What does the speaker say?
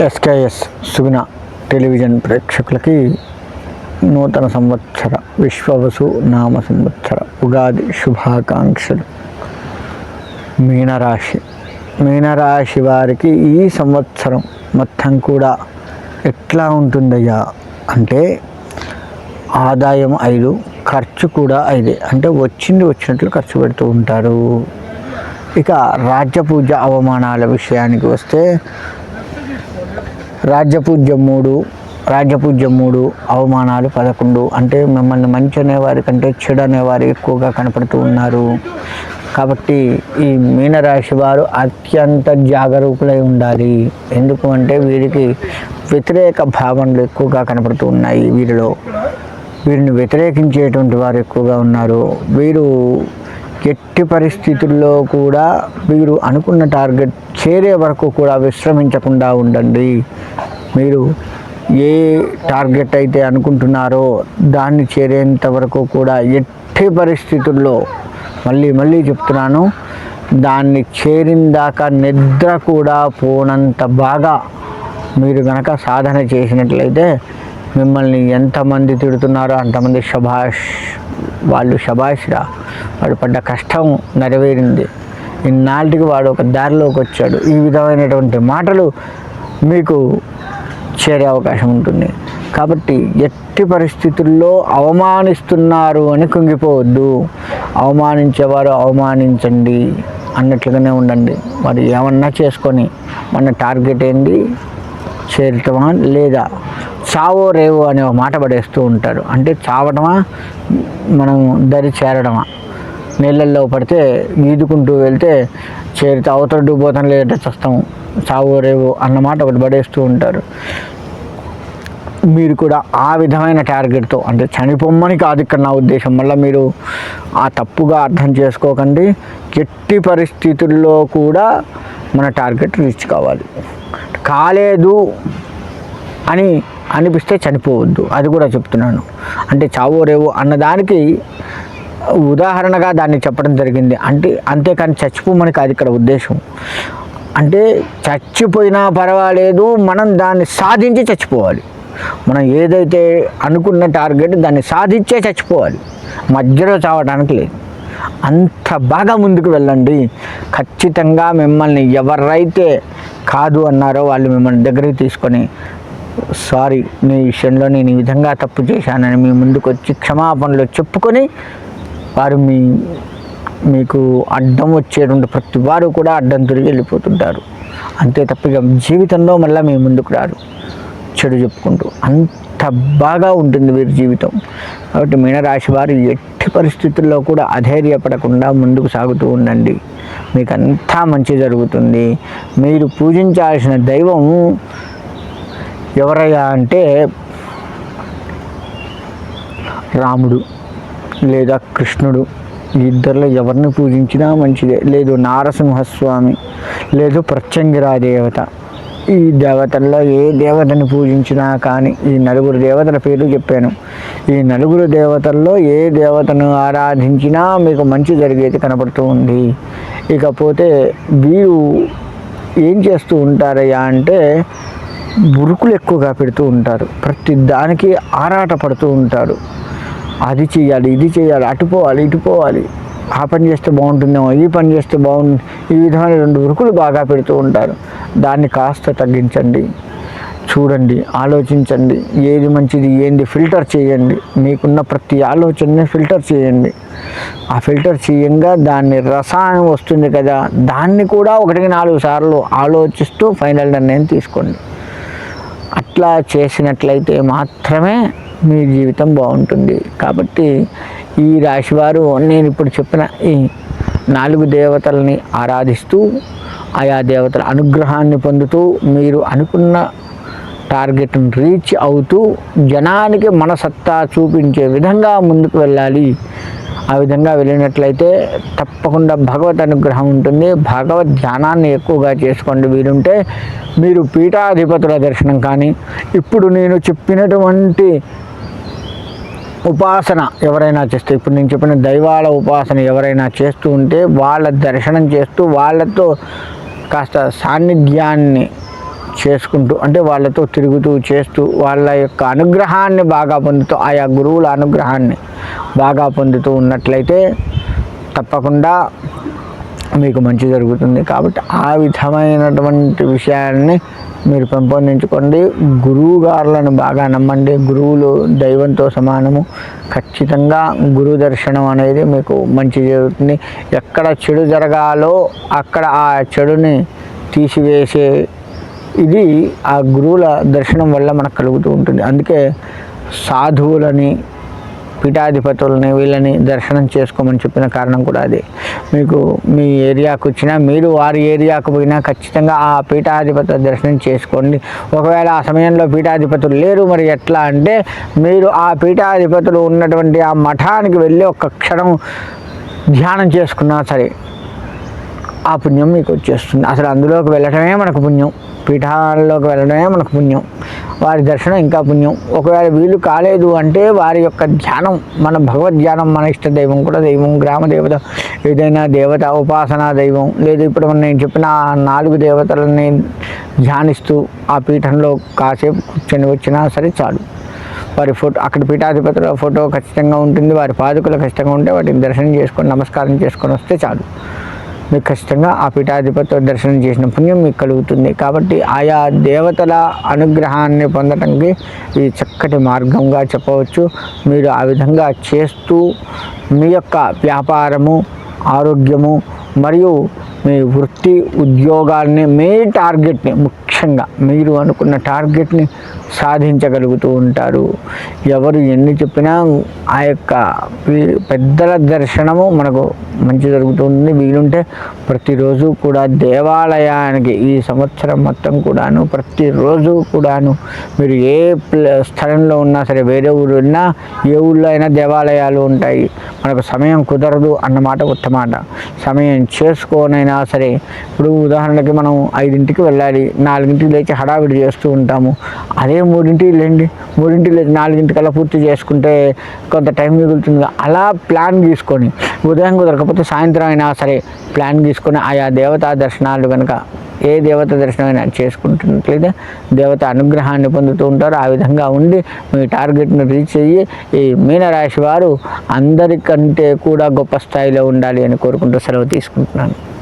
SKS సుగుణ television ప్రేక్షకులకి నూతన సంవత్సర విశ్వవసు నామ సంవత్సర ఉగాది శుభాకాంక్షలు. మీనరాశి. మీనరాశి వారికి ఈ సంవత్సరం మొత్తం కూడా ఎట్లా ఉంటుందయ్యా అంటే ఆదాయం ఐదు ఖర్చు కూడా ఐదే. అంటే వచ్చింది వచ్చినట్లు ఖర్చు పెడుతూ ఉంటారు. ఇక రాజ్యపూజ అవమానాల విషయానికి వస్తే రాజ్యపూజ్యం మూడు రాజ్యపూజ్యం మూడు అవమానాలు పదకొండు. అంటే మిమ్మల్ని మంచి అనేవారి కంటే చెడు అనేవారు ఎక్కువగా కనపడుతూ ఉన్నారు. కాబట్టి ఈ మీనరాశి వారు అత్యంత జాగరూకులై ఉండాలి. ఎందుకు అంటే వీరికి వ్యతిరేక భావనలు ఎక్కువగా కనపడుతూ ఉన్నాయి వీరిలో. వీరిని వ్యతిరేకించేటువంటి వారు ఎక్కువగా ఉన్నారు. వీరు ఎట్టి పరిస్థితుల్లో కూడా మీరు అనుకున్న టార్గెట్ చేరే వరకు కూడా విశ్రమించకుండా ఉండండి. మీరు ఏ టార్గెట్ అయితే అనుకుంటున్నారో దాన్ని చేరేంత వరకు కూడా ఎట్టి పరిస్థితుల్లో మళ్ళీ మళ్ళీ చెప్తున్నాను దాన్ని చేరిందాకా నిద్ర కూడా పోనంత బాగా మీరు కనుక సాధన చేసినట్లయితే మిమ్మల్ని ఎంతమంది తిడుతున్నారో అంతమంది శభాష్ వాళ్ళు శభాష్రా వాడు పడ్డ కష్టం నెరవేరింది. ఇన్నాళ్ళకి వాడు ఒక దారిలోకి వచ్చాడు. ఈ విధమైనటువంటి మాటలు మీకు చేరే అవకాశం ఉంటుంది. కాబట్టి ఎట్టి పరిస్థితుల్లో అవమానిస్తున్నారు అని కుంగిపోవద్దు. అవమానించేవారు అవమానించండి అన్నట్లుగానే ఉండండి. మరి ఏమన్నా చేసుకొని మన టార్గెట్ ఏంటి చేరటమా లేదా? చావో రేవో అనే ఒక మాట పడేస్తూ ఉంటారు అంటే చావటమా? మనం దరి చేరడమా? నీళ్ళల్లో పడితే ఈదుకుంటూ వెళ్తే చేరితే అవతల డూబోతాను లేదంటే చస్తాం చావో అన్నమాట ఒకటి పడేస్తూ ఉంటారు. మీరు కూడా ఆ విధమైన టార్గెట్తో అంటే చనిపోమ్మని కాదు ఇక్కడ నా ఉద్దేశం మళ్ళీ మీరు ఆ తప్పుగా అర్థం చేసుకోకండి ఎట్టి పరిస్థితుల్లో కూడా మన టార్గెట్ రీచ్ కావాలి. కాలేదు అని అనిపిస్తే చనిపోవద్దు అది కూడా చెప్తున్నాను. అంటే చావో రేవో అన్నదానికి ఉదాహరణగా దాన్ని చెప్పడం జరిగింది. అంటే అంతేకాని చచ్చిపోమని కాదు ఇక్కడ ఉద్దేశం. అంటే చచ్చిపోయినా పర్వాలేదు మనం దాన్ని సాధించి చచ్చిపోవాలి. మనం ఏదైతే అనుకున్న టార్గెట్ దాన్ని సాధించే చచ్చిపోవాలి. మధ్యలో చావడానికి లేదు. అంత బాగా ముందుకు వెళ్ళండి. ఖచ్చితంగా మిమ్మల్ని ఎవరైతే కాదు అన్నారో వాళ్ళు మిమ్మల్ని దగ్గరికి తీసుకొని సారీ నీ విషయంలో నేను ఈ విధంగా తప్పు చేశానని మీ ముందుకు వచ్చి క్షమాపణలు చెప్పుకొని వారు మీ మీకు అడ్డం వచ్చేటువంటి ప్రతి వారు కూడా అడ్డం తిరిగి వెళ్ళిపోతుంటారు. అంతే తప్ప జీవితంలో మళ్ళీ మీ ముందుకు రారు. చెడు చెప్పుకుంటూ అంత బాగా ఉంటుంది వీరి జీవితం. కాబట్టి మీనరాశి వారు ఎట్టి పరిస్థితుల్లో కూడా అధైర్యపడకుండా ముందుకు సాగుతూ ఉండండి. మీకు అంతా మంచి జరుగుతుంది. మీరు పూజించాల్సిన దైవం ఎవరయ్యా అంటే రాముడు. లేదా కృష్ణుడు ఈ ఇద్దరిలో ఎవరిని పూజించినా మంచిదే. లేదు నారసింహస్వామి లేదు ప్రత్యంగిరా దేవత ఈ దేవతల్లో ఏ దేవతని పూజించినా కానీ ఈ నలుగురు దేవతల పేర్లు చెప్పాను. ఈ నలుగురు దేవతల్లో ఏ దేవతను ఆరాధించినా మీకు మంచి జరిగేది కనబడుతూ ఉంది. ఇకపోతే వీరు ఏం చేస్తూ ఉంటారయ్యా అంటే బురుకులు ఎక్కువగా పెడుతూ ఉంటారు. ప్రతి దానికి ఆరాట పడుతూ ఉంటారు. అది చేయాలి ఇది చేయాలి అటు పోవాలి ఇటు పోవాలి. ఆ పని చేస్తే బాగుంటుందేమో ఈ పని చేస్తే బాగుంది ఈ విధమైన రెండు ఉరుకులు బాగా పెడుతూ ఉంటారు. దాన్ని కాస్త తగ్గించండి. చూడండి ఆలోచించండి. ఏది మంచిది ఏంది ఫిల్టర్ చేయండి. మీకున్న ప్రతి ఆలోచనని ఫిల్టర్ చేయండి. ఆ ఫిల్టర్ చేయంగా దాన్ని రసాయనం వస్తుంది కదా దాన్ని కూడా ఒకటికి నాలుగు సార్లు ఆలోచిస్తూ ఫైనల్ నిర్ణయం తీసుకోండి. అట్లా చేసినట్లయితే మాత్రమే మీ జీవితం బాగుంటుంది. కాబట్టి ఈ రాశివారు నేను ఇప్పుడు చెప్పిన ఈ నాలుగు దేవతల్ని ఆరాధిస్తూ ఆయా దేవతల అనుగ్రహాన్ని పొందుతూ మీరు అనుకున్న టార్గెట్ను రీచ్ అవుతూ జనానికి మన సత్తా చూపించే విధంగా ముందుకు వెళ్ళాలి. ఆ విధంగా వెళ్ళినట్లయితే తప్పకుండా భగవత్ అనుగ్రహం ఉంటుంది. భగవత్ ధ్యానాన్ని ఎక్కువగా చేసుకోండి వీలుంటే. మీరు పీఠాధిపతుల దర్శనం కానీ ఇప్పుడు నేను చెప్పినటువంటి ఉపాసన ఎవరైనా చేస్తే ఇప్పుడు నేను చెప్పిన దైవాల ఉపాసన ఎవరైనా చేస్తూ ఉంటే వాళ్ళ దర్శనం చేస్తూ వాళ్ళతో కాస్త సాన్నిధ్యాన్ని చేసుకుంటూ అంటే వాళ్ళతో తిరుగుతూ చేస్తూ వాళ్ళ యొక్క అనుగ్రహాన్ని బాగా పొందుతూ ఆయా గురువుల అనుగ్రహాన్ని బాగా పొందుతూ ఉన్నట్లయితే తప్పకుండా మీకు మంచి జరుగుతుంది. కాబట్టి ఆ విధమైనటువంటి విషయాన్ని మీరు పెంపొందించుకోండి. గురువు గారులను బాగా నమ్మండి. గురువులు దైవంతో సమానము. ఖచ్చితంగా గురు దర్శనం అనేది మీకు మంచి జరుగుతుంది. ఎక్కడ చెడు జరగాలో అక్కడ ఆ చెడుని తీసివేసే ఇది ఆ గురువుల దర్శనం వల్ల మనకు కలుగుతూ ఉంటుంది. అందుకే సాధువులని పీఠాధిపతులని వీళ్ళని దర్శనం చేసుకోమని చెప్పిన కారణం కూడా అది. మీకు మీ ఏరియాకు వచ్చినా మీరు వారి ఏరియాకు పోయినా ఖచ్చితంగా ఆ పీఠాధిపతుల దర్శనం చేసుకోండి. ఒకవేళ ఆ సమయంలో పీఠాధిపతులు లేరు మరి ఎట్లా అంటే మీరు ఆ పీఠాధిపతులు ఉన్నటువంటి ఆ మఠానికి వెళ్ళి ఒక క్షణం ధ్యానం చేసుకున్నా సరే ఆ పుణ్యం మీకు వచ్చేస్తుంది. అసలు అందులోకి వెళ్ళటమే మనకు పుణ్యం. పీఠాల్లోకి వెళ్ళడమే మనకు పుణ్యం. వారి దర్శనం ఇంకా పుణ్యం. ఒకవేళ వీలు కాలేదు అంటే వారి యొక్క ధ్యానం మన భగవద్ ధ్యానం మన ఇష్ట దైవం కూడా దైవం గ్రామ దేవత ఏదైనా దేవత ఉపాసనా దైవం లేదు ఇప్పుడు నేను చెప్పిన నాలుగు దేవతలని ధ్యానిస్తూ ఆ పీఠంలో కాసేపు కూర్చొని వచ్చినా సరే చాలు. వారి ఫోటో అక్కడ పీఠాధిపతుల ఫోటో ఖచ్చితంగా ఉంటుంది వారి పాదుకలు ఖచ్చితంగా ఉంటే వాటిని దర్శనం చేసుకొని నమస్కారం చేసుకొని వస్తే చాలు. మీకు ఖచ్చితంగా ఆ పీఠాధిపతితో దర్శనం చేసిన పుణ్యం మీకు కలుగుతుంది. కాబట్టి ఆయా దేవతల అనుగ్రహాన్ని పొందటానికి ఇది చక్కటి మార్గంగా చెప్పవచ్చు. మీరు ఆ విధంగా చేస్తూ మీ యొక్క వ్యాపారము ఆరోగ్యము మరియు మీ వృత్తి ఉద్యోగాల్ని మీ టార్గెట్ని ముఖ్యంగా మీరు అనుకున్న టార్గెట్ని సాధించగలుగుతూ ఉంటారు. ఎవరు ఎన్ని చెప్పినా ఆ యొక్క పెద్దల దర్శనము మనకు మంచి జరుగుతుంది. వీలుంటే ప్రతిరోజు కూడా దేవాలయానికి ఈ సంవత్సరం మొత్తం కూడాను ప్రతిరోజు కూడాను మీరు ఏ స్థలంలో ఉన్నా సరే వేరే ఊరు ఉన్నా ఏ ఊళ్ళో అయినా దేవాలయాలు ఉంటాయి. మనకు సమయం కుదరదు అన్నమాట ఉత్తమాట. సమయం చేసుకోనైనా సరే ఇప్పుడు ఉదాహరణకి మనం ఐదింటికి వెళ్ళాలి నాలుగింటికి లేచి హడావిడి చేస్తూ ఉంటాము. అదే మూడింటికి లేండి మూడింటికి లేచి నాలుగింటికల్లా పూర్తి చేసుకుంటే కొంత టైం మిగులుతుంది. అలా ప్లాన్ తీసుకొని ఉదయం కుదరకపోతే సాయంత్రం అయినా సరే ప్లాన్ తీసుకొని ఆయా దేవతా దర్శనాలు కనుక ఏ దేవత దర్శనమైనా చేసుకుంటున్నట్లయితే దేవత అనుగ్రహాన్ని పొందుతూ ఉంటారు ఆ విధంగా ఉండి మీ టార్గెట్ను రీచ్ అయ్యి ఈ మీనరాశి వారు అందరికంటే కూడా గొప్ప స్థాయిలో ఉండాలి అని కోరుకుంటూ సెలవు తీసుకుంటున్నాను.